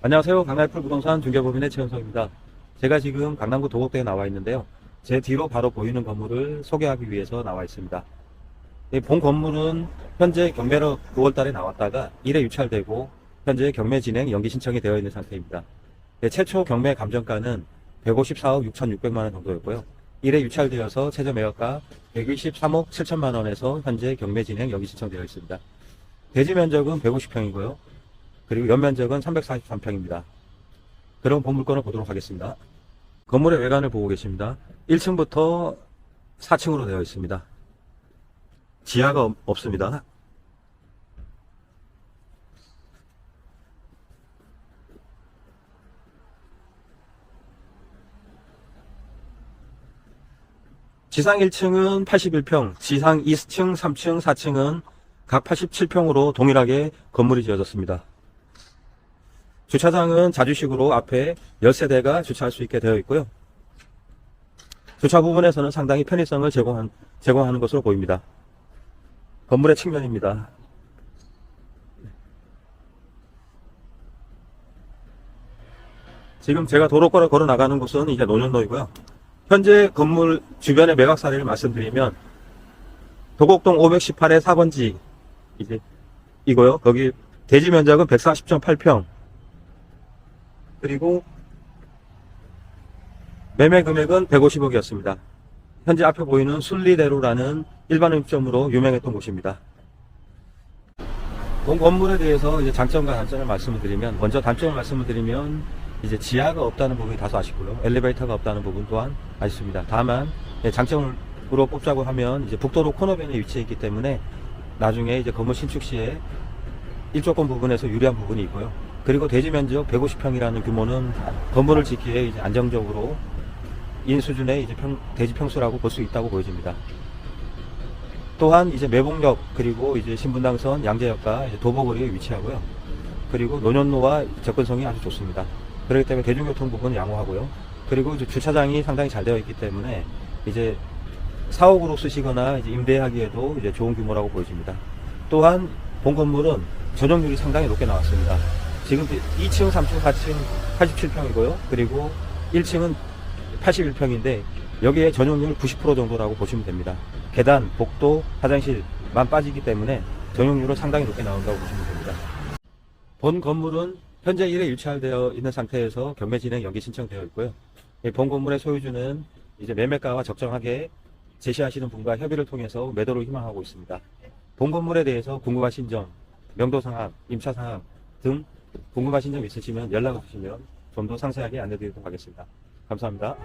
안녕하세요. 강남풀 부동산 중개법인의 최현성입니다. 제가 지금 강남구 도곡대에 나와 있는데요. 제 뒤로 바로 보이는 건물을 소개하기 위해서 나와 있습니다. 이본 건물은 현재 경매로 9월달에 나왔다가 1회 유찰되고 현재 경매 진행 연기 신청이 되어 있는 상태입니다. 네, 최초 경매 감정가는 154억 6,600만 원 정도였고요. 1회 유찰되어서 최저 매각가 123억 7천만 원에서 현재 경매 진행 연기 신청되어 있습니다. 대지 면적은 150평이고요. 그리고 연면적은 343평입니다. 그럼 본 물건을 보도록 하겠습니다. 건물의 외관을 보고 계십니다. 1층부터 4층으로 되어 있습니다. 지하가 없- 없습니다. 지상 1층은 81평, 지상 2층, 3층, 4층은 각 87평으로 동일하게 건물이 지어졌습니다. 주차장은 자주식으로 앞에 10세대가 주차할 수 있게 되어 있고요. 주차 부분에서는 상당히 편의성을 제공한, 제공하는 것으로 보입니다. 건물의 측면입니다. 지금 제가 도로가를 걸어 나가는 곳은 이제 노년로이고요. 현재 건물 주변의 매각 사례를 말씀드리면 도곡동 518의 4번지 이제 이고요. 거기 대지 면적은 140.8평. 그리고 매매 금액은 150억이었습니다. 현재 앞에 보이는 순리대로라는 일반 음점으로 유명했던 곳입니다. 본 건물에 대해서 이제 장점과 단점을 말씀을 드리면 먼저 단점을 말씀을 드리면 이제 지하가 없다는 부분이 다소 아쉽고요. 엘리베이터가 없다는 부분 또한 아쉽습니다. 다만 예, 장점으로 뽑자고 하면 이제 북도로 코너변에 위치해 있기 때문에 나중에 이제 건물 신축 시에 일조권 부분에서 유리한 부분이 있고요. 그리고 대지 면적 150평이라는 규모는 건물을 짓기에 이제 안정적으로 인 수준의 이제 평, 대지 평수라고 볼 수 있다고 보여집니다. 또한 이제 매봉역 그리고 이제 신분당선 양재역과 도보거리에 위치하고요. 그리고 노년로와 접근성이 아주 좋습니다. 그렇기 때문에 대중교통 부분은 양호하고요. 그리고 이제 주차장이 상당히 잘 되어 있기 때문에 이제 사옥으로 쓰시거나 이제 임대하기에도 이제 좋은 규모라고 보여집니다. 또한 본 건물은 전용률이 상당히 높게 나왔습니다. 지금 2층, 3층, 4층 87평이고요. 그리고 1층은 81평인데 여기에 전용률 90% 정도라고 보시면 됩니다. 계단, 복도, 화장실만 빠지기 때문에 전용률은 상당히 높게 나온다고 보시면 됩니다. 본 건물은 현재 1회 유찰되어 있는 상태에서 경매 진행 연기 신청되어 있고요. 이본 건물의 소유주는 이제 매매가와 적정하게 제시하시는 분과 협의를 통해서 매도를 희망하고 있습니다. 본 건물에 대해서 궁금하신 점, 명도 상황, 임차 상황 등 궁금하신 점 있으시면 연락을 주시면 좀 더 상세하게 안내드리도록 하겠습니다. 감사합니다.